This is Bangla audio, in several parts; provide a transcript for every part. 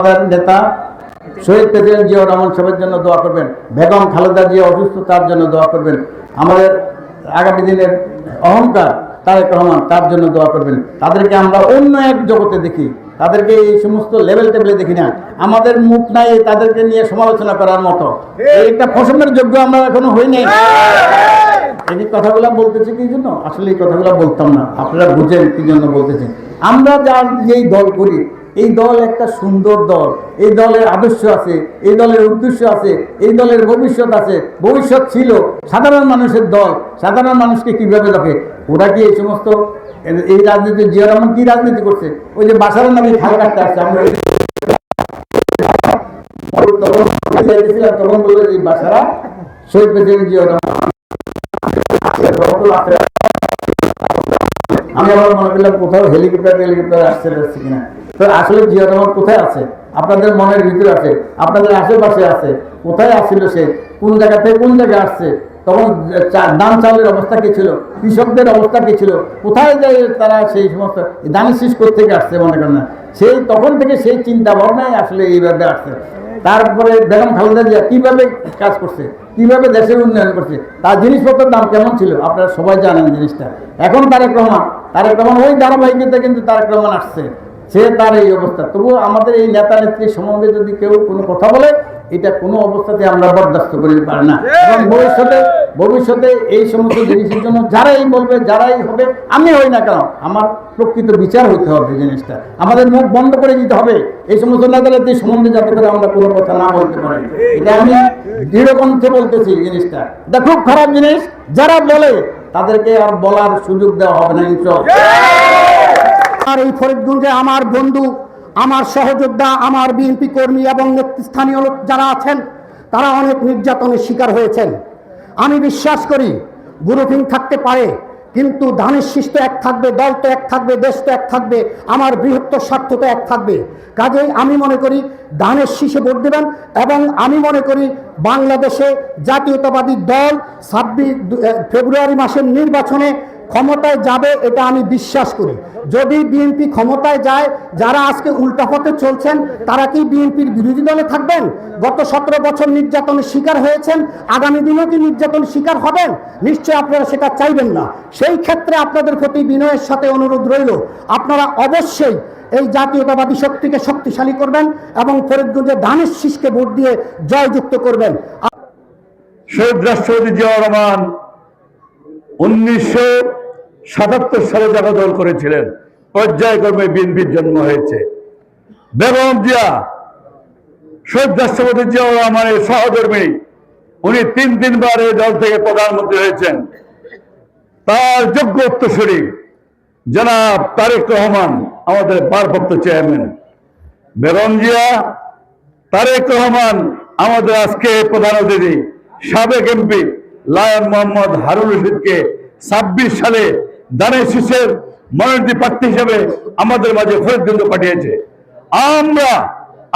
আমাদের নেতা শহীদ প্রেসিডেন্ট জিয়াউর রহমান সাহেবের জন্য দোয়া করবেন বেগম খালেদা জিয়া অসুস্থ তার জন্য দোয়া করবেন আমাদের আগামী দিনের অহংকার তারেক রহমান তার জন্য দোয়া করবেন। তাদেরকে আমরা অন্য এক জগতে দেখি তাদেরকে এই সমস্ত লেভেল টেবিলে দেখি না। আমাদের মুখ নাই তাদেরকে নিয়ে সমালোচনা করার মতো। এই একটা ফসলের যোগ্য আমরা এখনও হই নাই। এই কথাগুলো বলতেছি কি জন্য? আসলে এই কথাগুলো বলতাম না আপনারা বুঝেন কি জন্য বলতেছি। আমরা যা যেই দল করি এই দল একটা সুন্দর দল। এই দলের আদর্শ আছে, এই দলের উদ্দেশ্য আছে, এই দলের ভবিষ্যৎ আছে। ভবিষ্যৎ ছিল সাধারণ মানুষের দল। সাধারণ মানুষকে কীভাবে দেখে? ওরা কি এই সমস্ত এই রাজনীতি জিয়া রহমান কি রাজনীতি করছে? ওই যে বাসারের নামে খাল কাটতে আসছে, আমরা বাসারা আমি আবার মনে করলাম কোথাও হেলিকপ্টার হেলিকপ্টার আসছে আসছে কিনা? তো আসলে জিয়া কোথায় আছে? আপনাদের মনের ভিতরে আছে, আপনাদের আশেপাশে আছে, কোথায় আসছিল সে? কোন জায়গা থেকে কোন জায়গায় আসছে? তখন চা- ধান চাউলের অবস্থা কি ছিল? কৃষকদের অবস্থা কি ছিল? কোথায় যায় তারা সেই সমস্ত ধানের শীষ থেকে আসছে মনে করেন না? সেই তখন থেকে সেই চিন্তা ভাবনাই আসলে এইভাবে আসছে। তারপরে বেগম খালেদা জিয়া কীভাবে কাজ করছে? কীভাবে দেশের উন্নয়ন করছে? তার জিনিসপত্রের দাম কেমন ছিল? আপনারা সবাই জানেন জিনিসটা। এখন তারেক রহমান তারেক রহমান ওই ধারাবাহিকতা কিন্তু তারেক রহমান আসছে। সে তার এই অবস্থা। তবুও আমাদের এই নেতা নেত্রী সম্বন্ধে যদি কেউ কোনো কথা বলে এটা কোনো অবস্থাতে আমরা বরদাস্ত করতে পারি না। এবং ভবিষ্যতে ভবিষ্যতে এই সমস্ত জিনিসের জন্য যারাই বলবে যারাই হবে আমি হই না কেন? আমার প্রকৃত বিচার হইতে হবে জিনিসটা। আমাদের মুখ বন্ধ করে দিতে হবে। এই সমস্ত নেতা নেত্রী সম্বন্ধে যাতে করে আমরা কোনো কথা না বলতে পারি। এটা আমি দৃঢ়কণ্ঠে বলতেছি জিনিসটা। এটা খুব খারাপ জিনিস। যারা বলে তাদেরকে আর বলার সুযোগ দেওয়া হবে না ইনশাল্লাহ আর এই ফরিদগঞ্জে আমার বন্ধু, আমার সহযোদ্ধা, আমার বিএনপি কর্মী এবং নেতৃস্থানীয় লোক যারা আছেন, তারা অনেক নির্যাতনের শিকার হয়েছেন। আমি বিশ্বাস করি, গ্রুপিং থাকতে পারে, কিন্তু ধানের শীষ তো এক থাকবে দল তো এক থাকবে, দেশ তো এক থাকবে, আমার বৃহত্তর স্বার্থ তো এক থাকবে। কাজেই আমি মনে করি, ধানের শীষে ভোট দেবেন এবং আমি মনে করি, বাংলাদেশে জাতীয়তাবাদী দল ছাব্বিশ ফেব্রুয়ারি মাসের নির্বাচনে ক্ষমতায় যাবে, এটা আমি বিশ্বাস করি। যদি বিএনপি ক্ষমতায় যায়, যারা আজকে উল্টা পথে চলছেন, তারা কি বিএনপির বিরোধী দলে থাকবেন? গত সতেরো বছর নির্যাতনের শিকার হয়েছেন, আগামী দিনেও কি নির্যাতন শিকার হবেন? নিশ্চয় আপনারা সেটা চাইবেন না। সেই ক্ষেত্রে আপনাদের প্রতি বিনয়ের সাথে অনুরোধ রইল, আপনারা অবশ্যই এই জাতীয়তাবাদী শক্তিকে শক্তিশালী করবেন এবং ফরিদগঞ্জে ধানের শীষকে ভোট দিয়ে জয়যুক্ত করবেন। শহীদ রাষ্ট্রপতি জিয়াউর রহমান উনিশশো সাতাত্তর সালে যারা দল করেছিলেন। পর্যায়ক্রমে বিএনপির জন্ম হয়েছে। বেগম জিয়া, শহীদ রাষ্ট্রপতি জিয়াউর রহমানের সহধর্মী, উনি তিন তিনবার এই দল থেকে প্রধানমন্ত্রী হয়েছেন। তার যোগ্য উত্তরসূরি জনাব তারেক রহমান, আমাদের ভারপ্রাপ্ত চেয়ারম্যান। বেগম জিয়া, তারেক রহমান, আমাদের আজকে প্রধান অতিথি, সাবেক এমপি লায়ন মোহাম্মদ হারুন রশিদকে ছাব্বিশ সালে দানের শীষের মনোনীত প্রার্থী হিসেবে আমাদের মাঝে ফরিদগঞ্জ পাঠিয়েছে। আমরা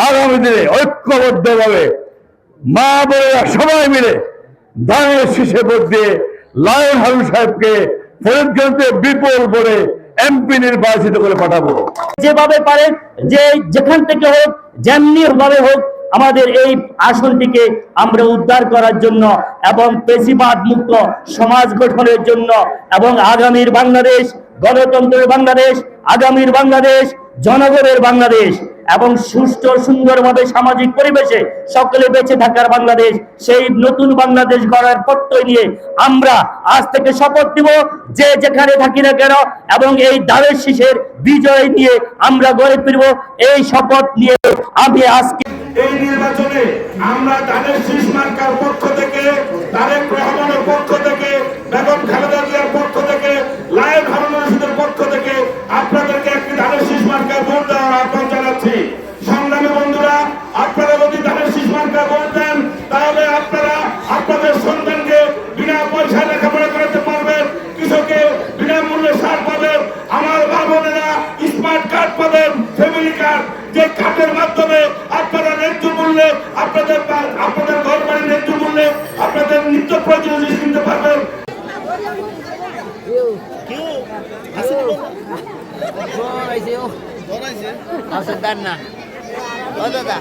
আগামী দিনে ঐক্যবদ্ধভাবে মা বোনেরা সবাই মিলে দানের শীষে ভোট দিয়ে লায়ন হারুন সাহেবকে ফরিদগঞ্জে বিপুল করে এমপি নির্বাচিত করে পাঠাবো। যেভাবে পারে যে যেখান থেকে হোক, যেমনি ভাবে হোক আমাদের এই আসনটিকে আমরা উদ্ধার করার জন্য এবং পেশিবাদ মুক্ত সমাজ গঠনের জন্য এবং আগামীর বাংলাদেশ, গণতন্ত্রের বাংলাদেশ, আগামীর বাংলাদেশ, জনগণের বাংলাদেশ এবং সুষ্ঠু, সুন্দরভাবে সামাজিক পরিবেশে সকলে বেঁচে থাকার বাংলাদেশ, সেই নতুন বাংলাদেশ গড়ার প্রত্যয় নিয়ে আমরা আজ থেকে শপথ দিব যে যেখানে থাকি না কেন এবং এই দ্বারের শীষের বিজয় নিয়ে আমরা গড়ে ফিরব এই শপথ নিয়ে আমি আজকে এই নির্বাচনে আমরা তাদের শীষ মার্কার পক্ষ থেকে তাদের রহমানের পক্ষ থেকে বেগম খালেদা জিয়ার কার্ড যে কার্ডের মাধ্যমে আপনারা ন্যায্য মূল্যে আপনাদের আপনাদের ঘর বাড়ির ন্যায্য মূল্যে আপনাদের নিত্য প্রয়োজনীয় জিনিস কিনতে পারবেন। আছে দেন না দাদা